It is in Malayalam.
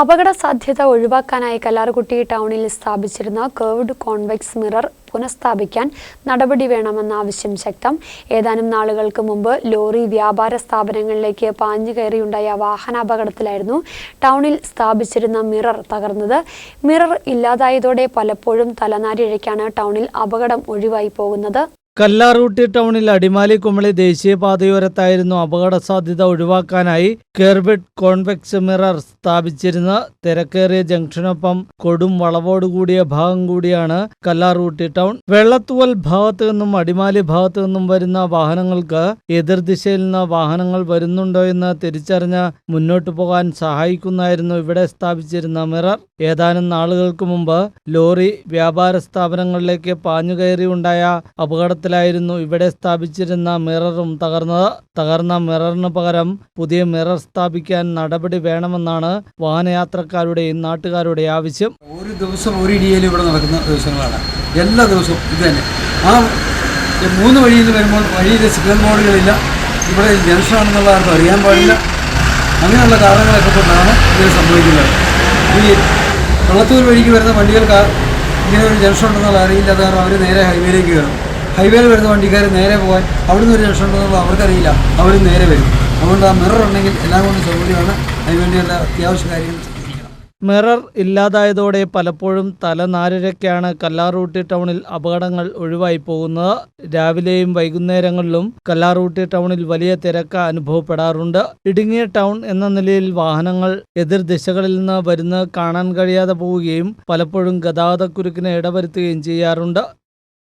അപകട സാധ്യത ഒഴിവാക്കാനായി കല്ലാർകുട്ടി ടൗണിൽ സ്ഥാപിച്ചിരുന്ന കേർവ്ഡ് കോൺവെക്സ് മിറർ പുനഃസ്ഥാപിക്കാൻ നടപടി വേണമെന്ന ആവശ്യം ശക്തം. ഏതാനും നാളുകൾക്ക് മുമ്പ് ലോറി വ്യാപാര സ്ഥാപനങ്ങളിലേക്ക് പാഞ്ഞു കയറിയുണ്ടായ വാഹനാപകടത്തിലായിരുന്നു ടൗണിൽ സ്ഥാപിച്ചിരുന്ന മിറർ തകർന്നത്. മിറർ ഇല്ലാതായതോടെ പലപ്പോഴും തലനാരിഴയ്ക്കാണ് ടൗണിൽ അപകടം ഒഴിവായി പോകുന്നത്. കല്ലാറൂട്ടി ടൗണിൽ അടിമാലി കുമളി ദേശീയപാതയോരത്തായിരുന്നു അപകട സാധ്യത ഒഴിവാക്കാനായി കെർബിഡ് കോൺവെക്സ് മിറർ സ്ഥാപിച്ചിരുന്ന തിരക്കേറിയ ജംഗ്ഷനൊപ്പം കൊടും വളവോടുകൂടിയ ഭാഗം കൂടിയാണ് കല്ലാറൂട്ടി ടൗൺ. വെള്ളത്തുവൽ ഭാഗത്തു നിന്നും അടിമാലി ഭാഗത്തു നിന്നും വരുന്ന വാഹനങ്ങൾക്ക് എതിർദിശയിൽ നിന്ന് വാഹനങ്ങൾ വരുന്നുണ്ടോ എന്ന് തിരിച്ചറിഞ്ഞ് മുന്നോട്ടു പോകാൻ സഹായിക്കുന്നതായിരുന്നു ഇവിടെ സ്ഥാപിച്ചിരുന്ന മിറർ. ഏതാനും നാളുകൾക്ക് മുമ്പ് ലോറി വ്യാപാര സ്ഥാപനങ്ങളിലേക്ക് പാഞ്ഞുകയറി ഉണ്ടായ അപകടത്തിലായിരുന്നു ഇവിടെ സ്ഥാപിച്ചിരുന്ന മിററും തകർന്നത് തകർന്ന മിററിന് പകരം പുതിയ മിറർ സ്ഥാപിക്കാൻ നടപടി വേണമെന്നാണ് വാഹനയാത്രക്കാരുടെയും നാട്ടുകാരുടെയും ആവശ്യം. ഒരു ദിവസം ഒരു ഇടിയിൽ ഇവിടെ നടക്കുന്ന ദിവസങ്ങളാണ്. എല്ലാ ദിവസവും ഇത് തന്നെ. ആ മൂന്ന് വഴിയിൽ വരുമ്പോൾ വഴിയിൽ സിഗ്നൽ ബോർഡുകളില്ല ഇവിടെ ജംഗ്ഷനാണെന്നുള്ള ആർക്കും അറിയാൻ പാടില്ല. അങ്ങനെയുള്ള കാരണങ്ങളൊക്കെ കൊണ്ടാണ് ഇത് സംഭവിക്കുന്നത്. ഈ വെള്ളത്തൂർ വഴിക്ക് വരുന്ന വണ്ടികൾക്ക് ഇങ്ങനെ ഒരു ജംഗ്ഷൻ ഉണ്ടെന്നുള്ള അറിയില്ല. കാരണം അവർ നേരെ ഹൈവേയിലേക്ക് കയറും. ഹൈവേയിൽ വരുന്ന വണ്ടിക്കാർ നേരെ പോകാൻ അവിടുന്ന് ഒരു രക്ഷ ഉണ്ടെന്നുള്ളത് അവർക്കറിയില്ല. അവർ നേരെ വരും. അതുകൊണ്ട് ആ മിറർ ഉണ്ടെങ്കിൽ എല്ലാം കൊണ്ടും സൗകര്യമാണ്. അതിനുവേണ്ടിയുള്ള അത്യാവശ്യ കാര്യങ്ങൾ മിറർ ഇല്ലാതായതോടെ പലപ്പോഴും തല തലനാരിഴയ്ക്കാണ് കല്ലാറൂട്ടി ടൗണിൽ അപകടങ്ങൾ ഒഴിവായി പോകുന്നത്. രാവിലെയും വൈകുന്നേരങ്ങളിലും കല്ലാറൂട്ടി ടൗണിൽ വലിയ തിരക്ക് അനുഭവപ്പെടാറുണ്ട്. ഇടുങ്ങിയ ടൗൺ എന്ന നിലയിൽ വാഹനങ്ങൾ എതിർ ദിശകളിൽ നിന്ന് വരുന്നത് കാണാൻ കഴിയാതെ പോവുകയും പലപ്പോഴും ഗതാഗതക്കുരുക്കിന് ഇടവരുത്തുകയും ചെയ്യാറുണ്ട്.